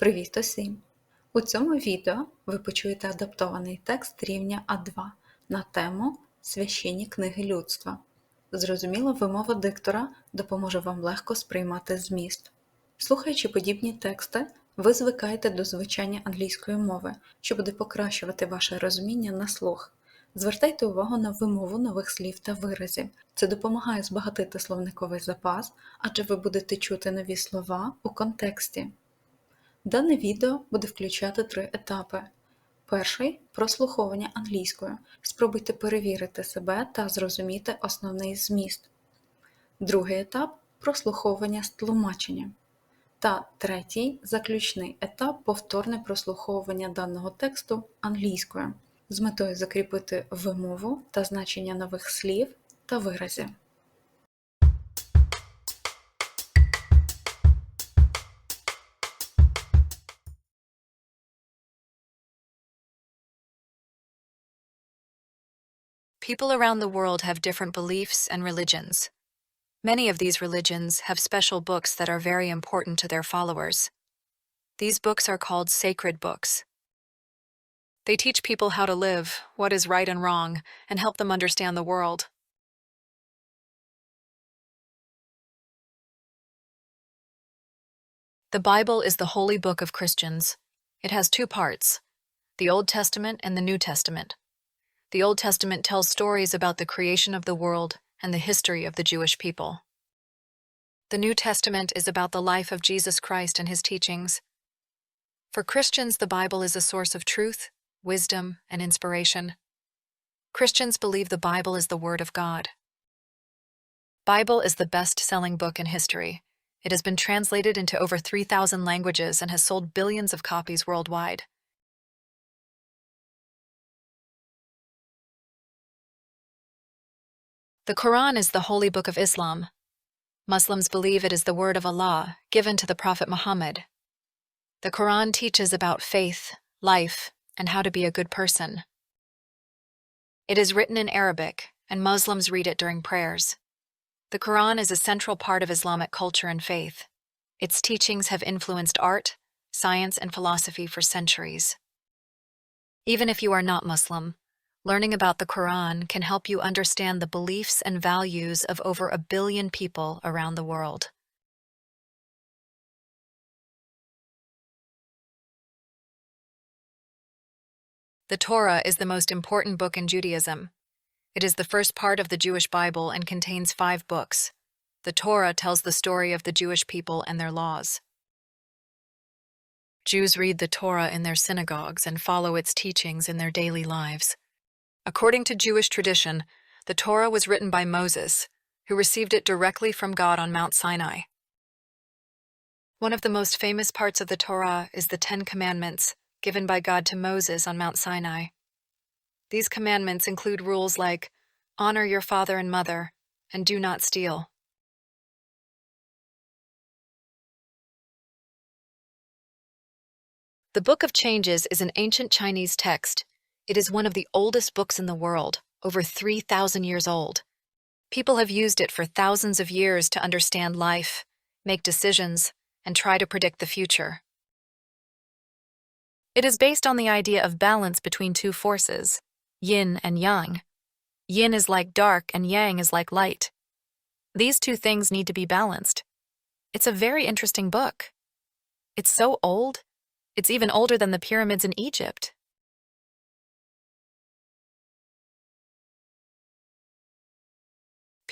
Привіт усім! У цьому відео ви почуєте адаптований текст рівня А2 на тему Священні книги людства. Зрозуміло, вимова диктора допоможе вам легко сприймати зміст. Слухаючи подібні тексти, ви звикаєте до звучання англійської мови, що буде покращувати ваше розуміння на слух. Звертайте увагу на вимову нових слів та виразів. Це допомагає збагатити словниковий запас, адже ви будете чути нові слова у контексті. Дане відео буде включати три етапи. Перший прослуховування англійською. Спробуйте перевірити себе та зрозуміти основний зміст. Другий етап прослуховування з тлумаченням. Та третій заключний етап повторне прослуховування даного тексту англійською з метою закріпити вимову та значення нових слів та виразів. People around the world have different beliefs and religions. Many of these religions have special books that are very important to their followers. These books are called sacred books. They teach people how to live, what is right and wrong, and help them understand the world. The Bible is the holy book of Christians. It has two parts the Old Testament and the New Testament. The Old Testament tells stories about the creation of the world and the history of the Jewish people. The New Testament is about the life of Jesus Christ and his teachings. For Christians, the Bible is a source of truth, wisdom, and inspiration. Christians believe the Bible is the Word of God. Bible is the best-selling book in history. It has been translated into over 3,000 languages and has sold billions of copies worldwide. The Quran is the holy book of Islam. Muslims believe it is the word of Allah, given to the Prophet Muhammad. The Quran teaches about faith, life, and how to be a good person. It is written in Arabic, and Muslims read it during prayers. The Quran is a central part of Islamic culture and faith. Its teachings have influenced art, science, and philosophy for centuries. Even if you are not Muslim, learning about the Quran can help you understand the beliefs and values of over a billion people around the world. The Torah is the most important book in Judaism. It is the first part of the Jewish Bible and contains five books. The Torah tells the story of the Jewish people and their laws. Jews read the Torah in their synagogues and follow its teachings in their daily lives. According to Jewish tradition, the Torah was written by Moses, who received it directly from God on Mount Sinai. One of the most famous parts of the Torah is the Ten Commandments, given by God to Moses on Mount Sinai. These commandments include rules like honor your father and mother, and do not steal. The Book of Changes is an ancient Chinese text. It is one of the oldest books in the world, over 3,000 years old. People have used it for thousands of years to understand life, make decisions, and try to predict the future. It is based on the idea of balance between two forces, yin and yang. Yin is like dark and yang is like light. These two things need to be balanced. It's a very interesting book. It's so old, it's even older than the pyramids in Egypt.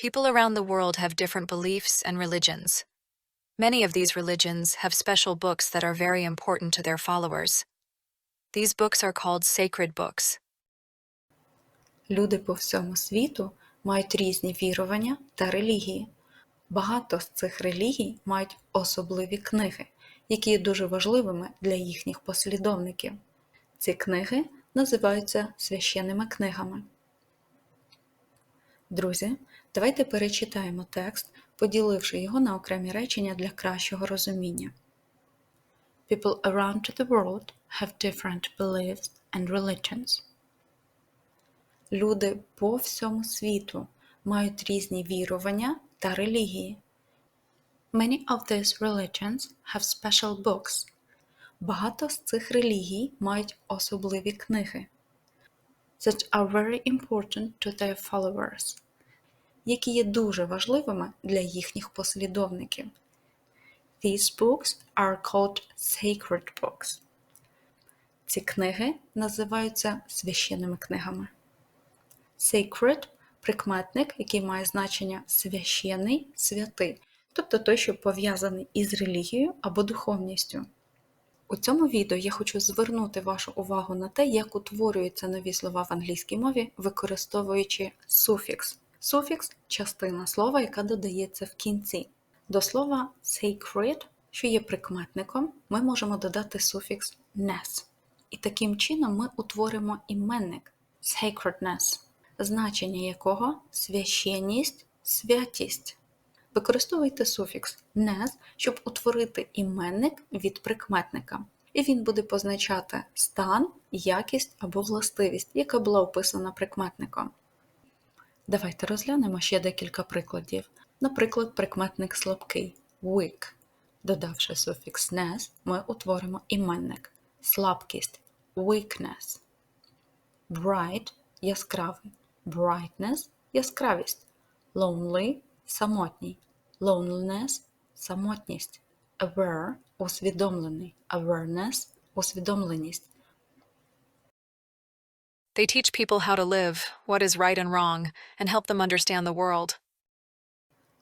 People around the world have different beliefs and religions. Many of these religions have special books that are very important to their followers. These books are called sacred books. Люди по всьому світу мають різні вірування та релігії. Багато з цих релігій мають особливі книги, які є дуже важливими для їхніх послідовників. Ці книги називаються священними книгами. Друзі, давайте перечитаємо текст, поділивши його на окремі речення для кращого розуміння. People around the world have different beliefs and religions. Люди по всьому світу мають різні вірування та релігії. Many of these religions have special books. Багато з цих релігій мають особливі книги that are very important to their followers, які є дуже важливими для їхніх послідовників. These books are called sacred books. Ці книги називаються священними книгами. Sacred – прикметник, який має значення священий, святий, тобто той, що пов'язаний із релігією або духовністю. У цьому відео я хочу звернути вашу увагу на те, як утворюються нові слова в англійській мові, використовуючи суфікс. Суфікс частина слова, яка додається в кінці. До слова sacred, що є прикметником, ми можемо додати суфікс ness. І таким чином ми утворимо іменник sacredness, значення якого священність, святість. Використовуйте суфікс «ness», щоб утворити іменник від прикметника, і він буде позначати стан, якість або властивість, яка була описана прикметником. Давайте розглянемо ще декілька прикладів. Наприклад, прикметник слабкий weak. Додавши суфікс «ness», ми утворимо іменник слабкість weakness. Bright яскравий, brightness яскравість, lonely самотній, loneliness самотність, aware усвідомлений, awareness усвідомленість. They teach people how to live, what is right and wrong, and help them understand the world.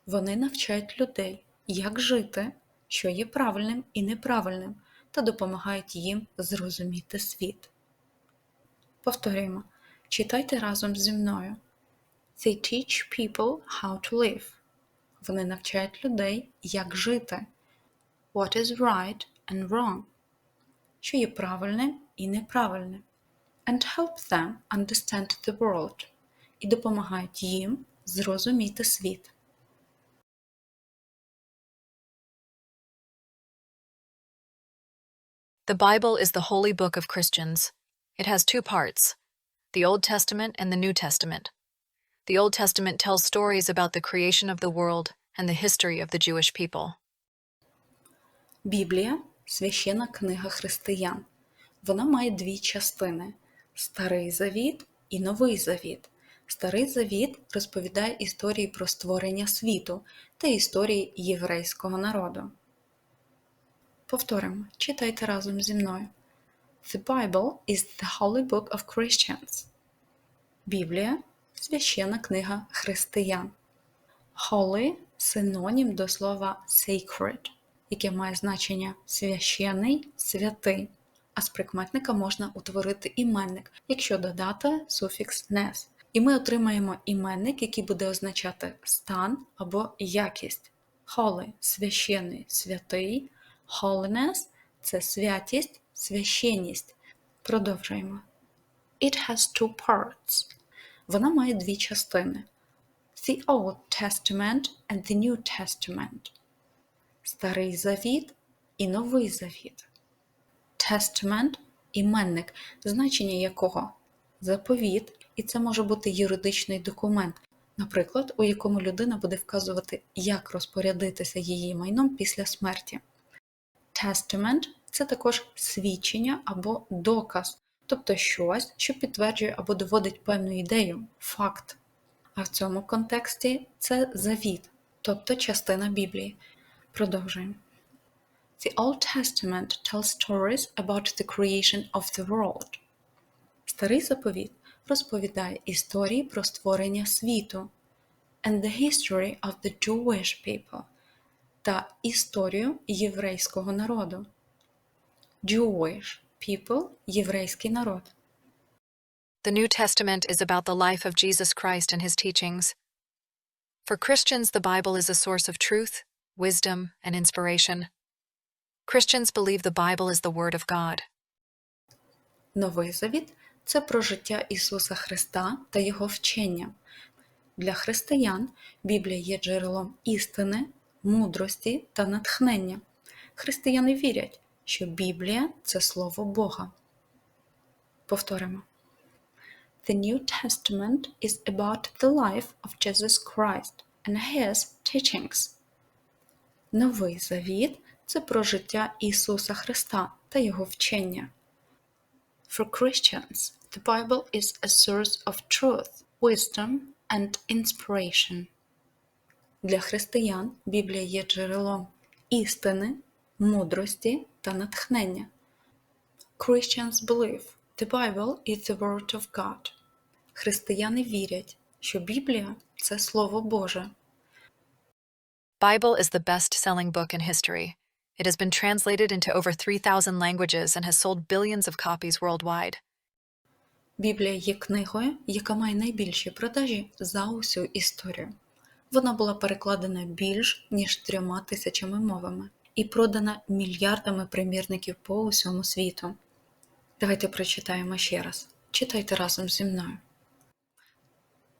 Вони навчають людей, як жити, що є правильним і неправильним, та допомагають їм зрозуміти світ. Повторюємо. Читайте разом зі мною. They teach people how to live. Вони навчають людей, як жити. What is right and wrong. Що є правильним і неправильним. And help them understand the world. І допомагають їм зрозуміти світ. The Bible is the holy book of Christians. It has two parts the Old Testament and the New Testament. The Old Testament tells stories about the creation of the world and the history of the Jewish people. Біблія священна книга християн. Вона має дві частини: Старий Завіт і Новий Завіт. Старий Завіт розповідає історії про створення світу та історії єврейського народу. Повторимо, читайте разом зі мною. The Bible is the holy book of Christians. Біблія священна книга християн. Holy – синонім до слова sacred, яке має значення священий, святий. А з прикметника можна утворити іменник, якщо додати суфікс «ness». І ми отримаємо іменник, який буде означати стан або якість. Holy – священий, святий. Holiness – це святість, священність. Продовжуємо. It has two parts. Вона має дві частини. The Old Testament and the New Testament. Старий Завіт і Новий Завіт. Testament – іменник, значення якого заповіт, і це може бути юридичний документ, наприклад, у якому людина буде вказувати, як розпорядитися її майном після смерті. Testament – це також свідчення або доказ, тобто щось, що підтверджує або доводить певну ідею, факт. А в цьому контексті це завіт, тобто частина Біблії. Продовжуємо. The Old Testament tells stories about the creation of the world. Старий заповіт розповідає історії про створення світу and the history of the Jewish people та історію єврейського народу. Jewish people – єврейський народ. The New Testament is about the life of Jesus Christ and his teachings. For Christians, the Bible is a source of truth, wisdom, and inspiration. Christians believe the Bible is the Word of God. Новий Завіт – це про життя Ісуса Христа та Його вчення. Для християн Біблія є джерелом істини, мудрості та натхнення. Християни вірять, що Біблія це Слово Бога. Повторимо. The New Testament is about the life of Jesus Christ and his teachings. Новий Завіт це про життя Ісуса Христа та його вчення. For Christians, the Bible is a source of truth, wisdom and inspiration. Для християн Біблія є джерелом істини, мудрості та натхнення. Christians believe the Bible is the word of God. Християни вірять, що Біблія це Слово Боже. Bible is the best-selling book in history. It has been translated into over 3,000 languages and has sold billions of copies worldwide. Біблія є книгою, яка має найбільші продажі за усю історію. Вона була перекладена більш ніж трьома тисячами мовами і продана мільярдами примірників по усьому світу. Давайте прочитаємо ще раз. Читайте разом зі мною.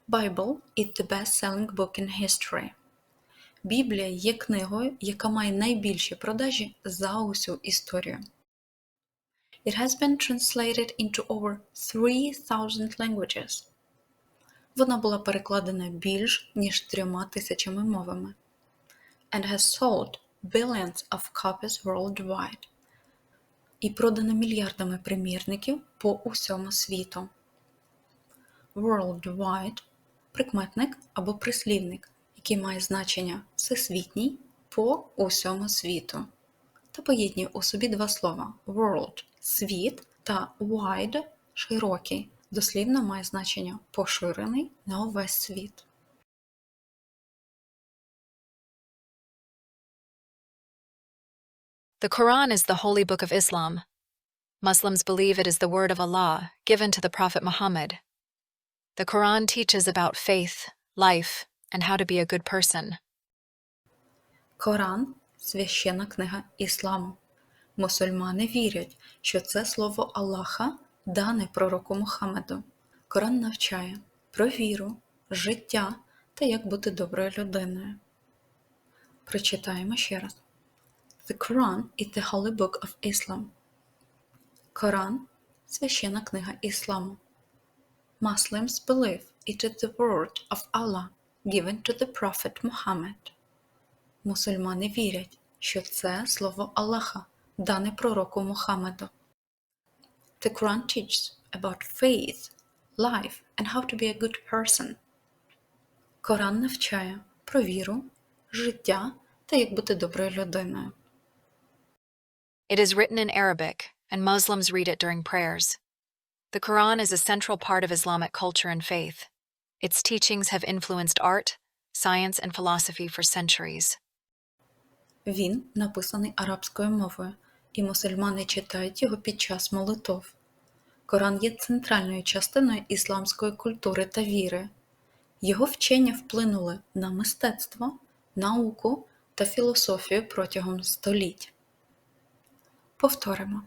Bible is the best-selling book in history. Біблія є книгою, яка має найбільші продажі за усю історію. It has been translated into over 3000 languages. Вона була перекладена більш ніж трьома тисячами мовами. And has sold billions of copies worldwide. І продана мільярдами примірників по усьому світу. Worldwide – прикметник або прислівник, який має значення всесвітній по усьому світу. Та поєднує у собі два слова world світ та wide широкий, дослівно має значення поширений на увесь світ. The Quran is the holy book of Islam. Muslims believe it is the word of Allah given to the Prophet Muhammad. The Quran teaches about faith, life, and how to be a good person. Коран священна книга ісламу. Мусульмани вірять, що це слово Аллаха дане пророку Мухаммеду. Коран навчає про віру, життя та як бути доброю людиною. Прочитаємо ще раз. The Quran is the holy book of Islam. Коран священна книга ісламу. Muslims believe it is the word of Allah given to the Prophet Muhammad. Мусульмани вірять, що це слово Аллаха, дане пророку Мухаммеду. The Quran teaches about faith, life and how to be a good person. Коран навчає про віру, життя та як бути доброю людиною. It is written in Arabic, and Muslims read it during prayers. The Quran is a central part of Islamic culture and faith. Its teachings have influenced art, science, and philosophy for centuries. Він написаний арабською мовою, і мусульмани читають його під час молитов. Коран є центральною частиною ісламської культури та віри. Його вчення вплинули на мистецтво, науку та філософію протягом століть. Повторимо.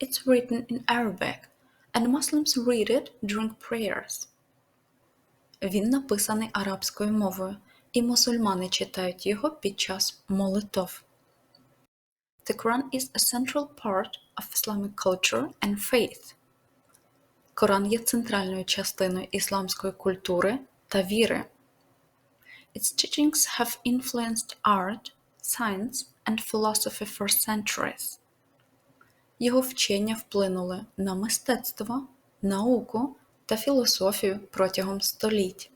It's written in Arabic, and Muslims read it during prayers. Він написаний арабською мовою, і мусульмани читають його під час молитов. The Quran is a central part of Islamic culture and faith. Коран є центральною частиною ісламської культури та віри. Its teachings have influenced art, science and philosophy for centuries. Його вчення вплинули на мистецтво, науку та філософію протягом століть.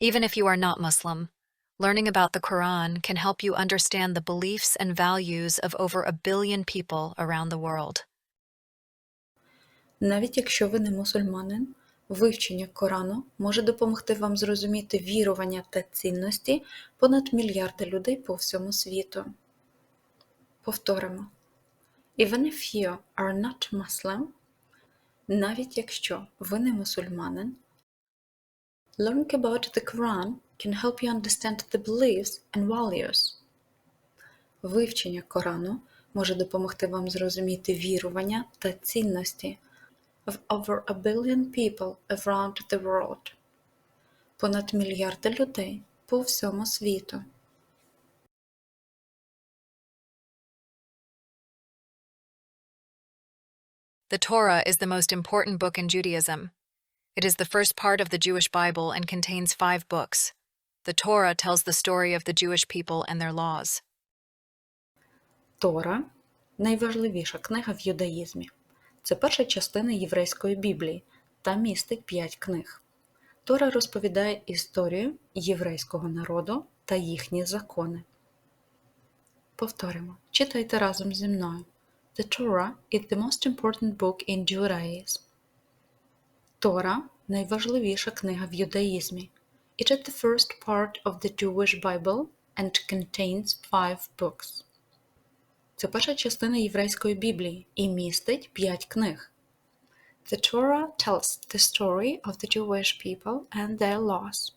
Even if you are not Muslim, learning about the Quran can help you understand the beliefs and values of over a billion people around the world. Навіть якщо ви не мусульманин, вивчення Корану може допомогти вам зрозуміти вірування та цінності понад мільярда людей по всьому світу. Повторимо. Even if you are not Muslim, навіть якщо ви не мусульманин, learning about the Quran can help you understand the beliefs and values. Вивчення Корану може допомогти вам зрозуміти вірування та цінності of over a billion people around the world. Понад мільярда людей по всьому світу. The Torah is the most important book in Judaism. It is the first part of the Jewish Bible and contains five books. The Torah tells the story of the Jewish people and their laws. Тора найважливіша книга в юдаїзмі. Це перша частина єврейської Біблії та містить п'ять книг. Тора розповідає історію єврейського народу та їхні закони. Повторимо. Читайте разом зі мною. The Torah is the most important book in Judaism. Тора – найважливіша книга в юдаїзмі. It is the first part of the Jewish Bible and contains five books. Це перша частина єврейської Біблії і містить п'ять книг. The Torah tells the story of the Jewish people and their laws.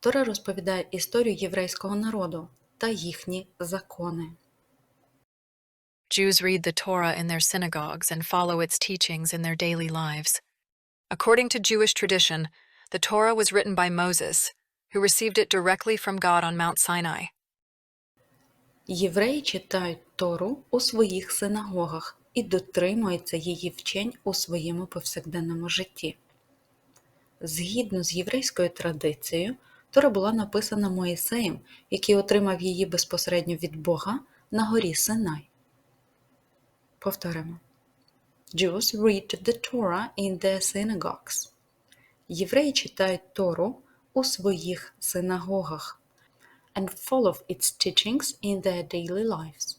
Тора розповідає історію єврейського народу та їхні закони. Jews read the Torah in their synagogues and follow its teachings in their daily lives. According to Jewish tradition, the Torah was written by Moses, who received it directly from God on Mount Sinai. Євреї читають Тору у своїх синагогах і дотримуються її вчень у своєму повсякденному житті. Згідно з єврейською традицією, Тора була написана Моїсеєм, який отримав її безпосередньо від Бога на горі Синай. Повторимо. Jews read the Torah in their synagogues. Євреї читають Тору у своїх синагогах and follow its teachings in their daily lives.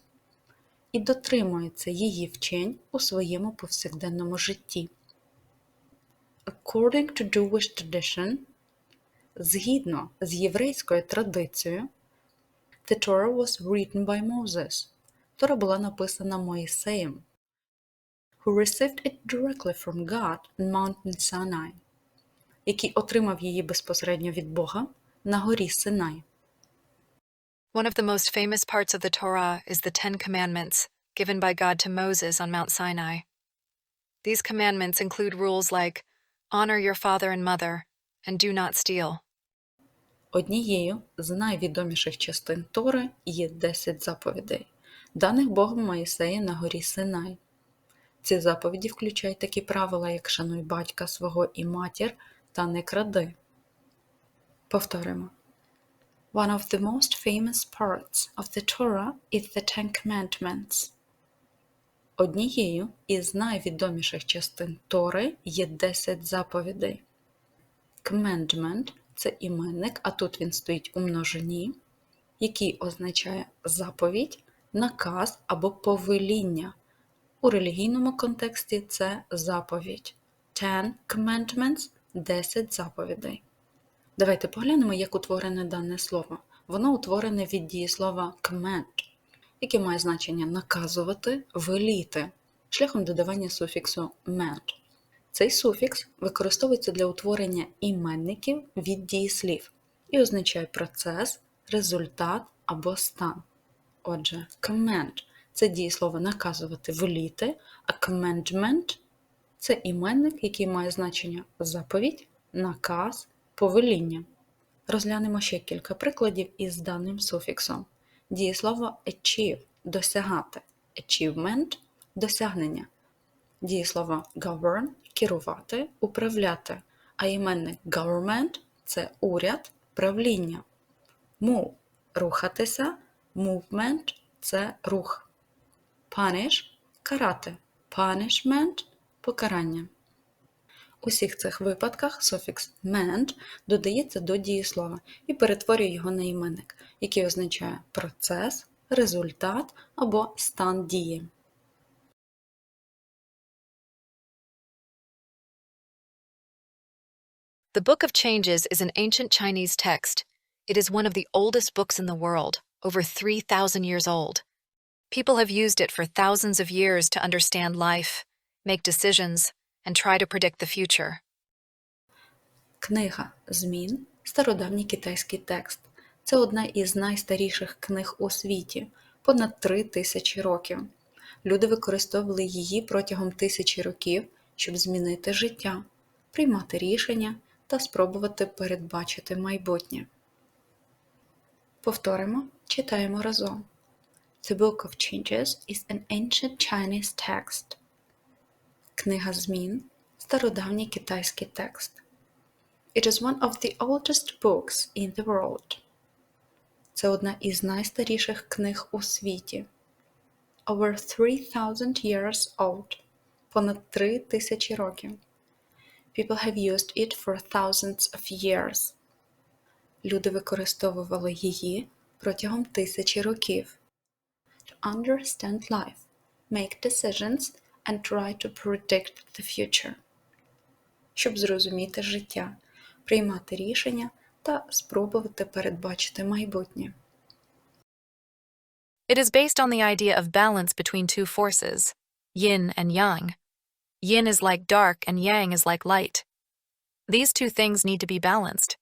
І дотримуються її вчень у своєму повсякденному житті. According to Jewish tradition, згідно з єврейською традицією, the Torah was written by Moses. Тора була написана Моїсеєм, who received it directly from God on Mountain Sinai, який отримав її безпосередньо від Бога на горі Синай. One of the most famous parts of the Torah is the Ten Commandments, given by God to Moses on Mount Sinai. These commandments include rules like honor your father and mother, and do not steal. Однією з найвідоміших частин Тори є 10 заповідей, даних Богом Моїсея на горі Синай. Ці заповіді включають такі правила, як шануй батька свого і матір та не кради. Повторимо. One of the most famous parts of the Torah is the Ten Commandments. Однією із найвідоміших частин Тори є 10 заповідей. Commandment – це іменник, а тут він стоїть у множині, який означає заповідь, наказ або повеління. У релігійному контексті це заповідь. Ten Commandments – 10 заповідей. Давайте поглянемо, як утворене дане слово. Воно утворене від дієслова command, яке має значення наказувати, веліти, шляхом додавання суфіксу «ment». Цей суфікс використовується для утворення іменників від дієслів і означає процес, результат або стан. Отже, command – це дієслово наказувати, веліти, а commandment – це іменник, який має значення заповідь, наказ, повеління. Розглянемо ще кілька прикладів із даним суфіксом. Дієслово achieve досягати, achievement досягнення. Дієслово govern керувати, управляти, а іменник government це уряд, правління. Move рухатися, movement це рух. Punish карати, punishment покарання. У всіх цих випадках суфікс meant додається до дієслова і перетворює його на іменник, який означає процес, результат або стан дії. The Book of Changes is an ancient Chinese text. It is one of the oldest books in the world, over 3,000 years old. People have used it for thousands of years to understand life, make decisions, and try to predict the future. Книга змін стародавній китайський текст. Це одна із найстаріших книг у світі, понад три тисячі років. Люди використовували її протягом тисячі років, щоб змінити життя, приймати рішення та спробувати передбачити майбутнє. Повторимо, читаємо разом. The Book of Changes is an ancient Chinese text. Книга змін стародавній китайський текст. It is one of the oldest books in the world. Це одна із найстаріших книг у світі. over 3000 years old. Понад три тисячі років. People have used it for thousands of years. Люди використовували її протягом тисячі років. To understand life, make decisions and try to predict the future. Щоб зрозуміти життя, приймати рішення та спробувати передбачити майбутнє. It is based on the idea of balance between two forces, yin and yang. Yin is like dark and yang is like light. These two things need to be balanced.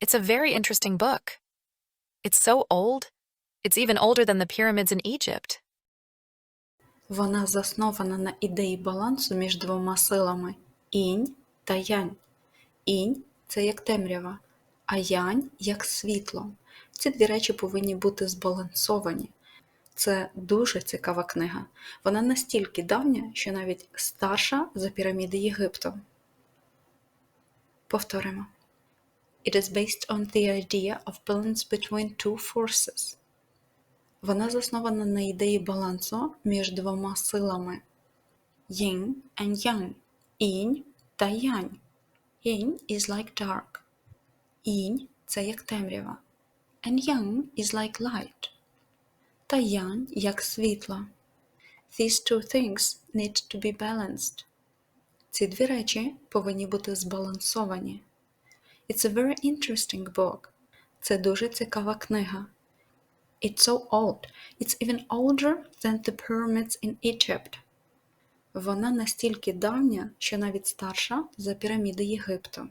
It's a very interesting book. It's so old, it's even older than the pyramids in Egypt. Вона заснована на ідеї балансу між двома силами інь та янь. Інь це як темрява, а янь як світло. Ці дві речі повинні бути збалансовані. Це дуже цікава книга. Вона настільки давня, що навіть старша за піраміди Єгипту. Повторимо. It is based on the idea of balance between two forces. Вона заснована на ідеї балансу між двома силами Yin and Yang. Інь та янь. Yin is like dark. Інь це як темрява. And Yang is like light. Та янь як світло. These two things need to be balanced. Ці дві речі повинні бути збалансовані. It's a very interesting book. Це дуже цікава книга. It's so old. It's even older than the pyramids in Egypt. Вона настільки давня, що навіть старша за піраміди Єгипту.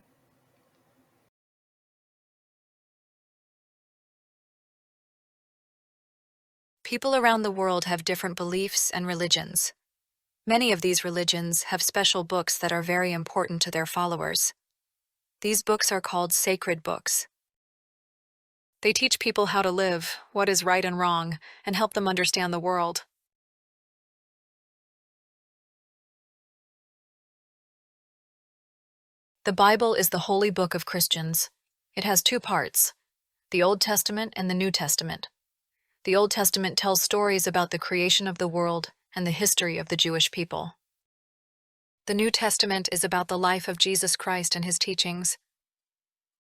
People around the world have different beliefs and religions. Many of these religions have special books that are very important to their followers. These books are called sacred books. They teach people how to live, what is right and wrong, and help them understand the world. The Bible is the holy book of Christians. It has two parts the Old Testament and the New Testament. The Old Testament tells stories about the creation of the world and the history of the Jewish people. The New Testament is about the life of Jesus Christ and his teachings.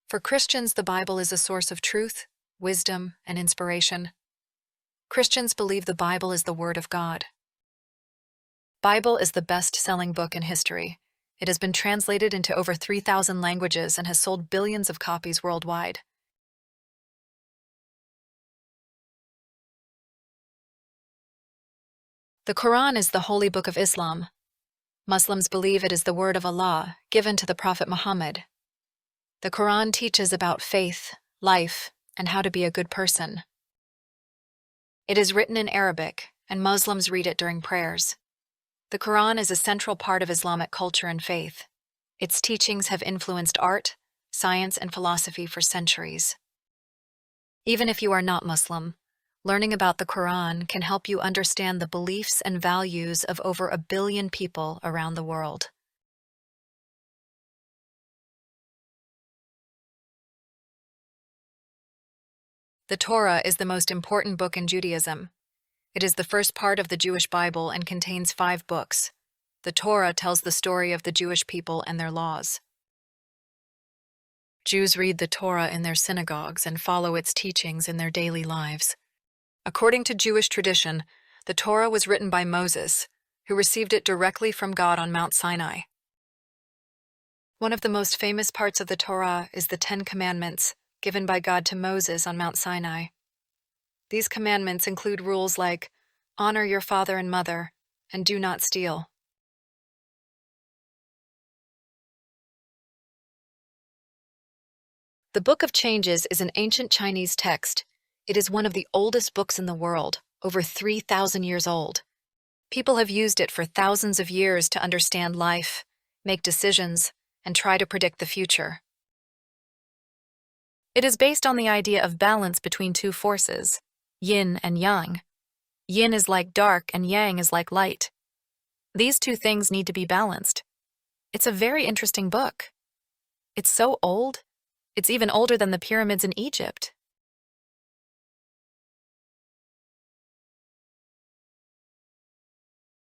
For Christians, the Bible is a source of truth, wisdom, and inspiration. Christians believe the Bible is the Word of God. Bible is the best-selling book in history. It has been translated into over 3,000 languages and has sold billions of copies worldwide. The Quran is the holy book of Islam. Muslims believe it is the word of Allah given to the Prophet Muhammad. The Quran teaches about faith, life, and how to be a good person. It is written in Arabic, and Muslims read it during prayers. The Quran is a central part of Islamic culture and faith. Its teachings have influenced art, science, and philosophy for centuries. Even if you are not Muslim, learning about the Quran can help you understand the beliefs and values of over a billion people around the world. The Torah is the most important book in Judaism. It is the first part of the Jewish Bible and contains five books. The Torah tells the story of the Jewish people and their laws. Jews read the Torah in their synagogues and follow its teachings in their daily lives. According to Jewish tradition, the Torah was written by Moses, who received it directly from God on Mount Sinai. One of the most famous parts of the Torah is the Ten Commandments, given by God to Moses on Mount Sinai. These commandments include rules like honor your father and mother, and do not steal. The Book of Changes is an ancient Chinese text. It is one of the oldest books in the world, over 3,000 years old. People have used it for thousands of years to understand life, make decisions, and try to predict the future. It is based on the idea of balance between two forces, yin and yang. Yin is like dark and yang is like light. These two things need to be balanced. It's a very interesting book. It's so old, it's even older than the pyramids in Egypt.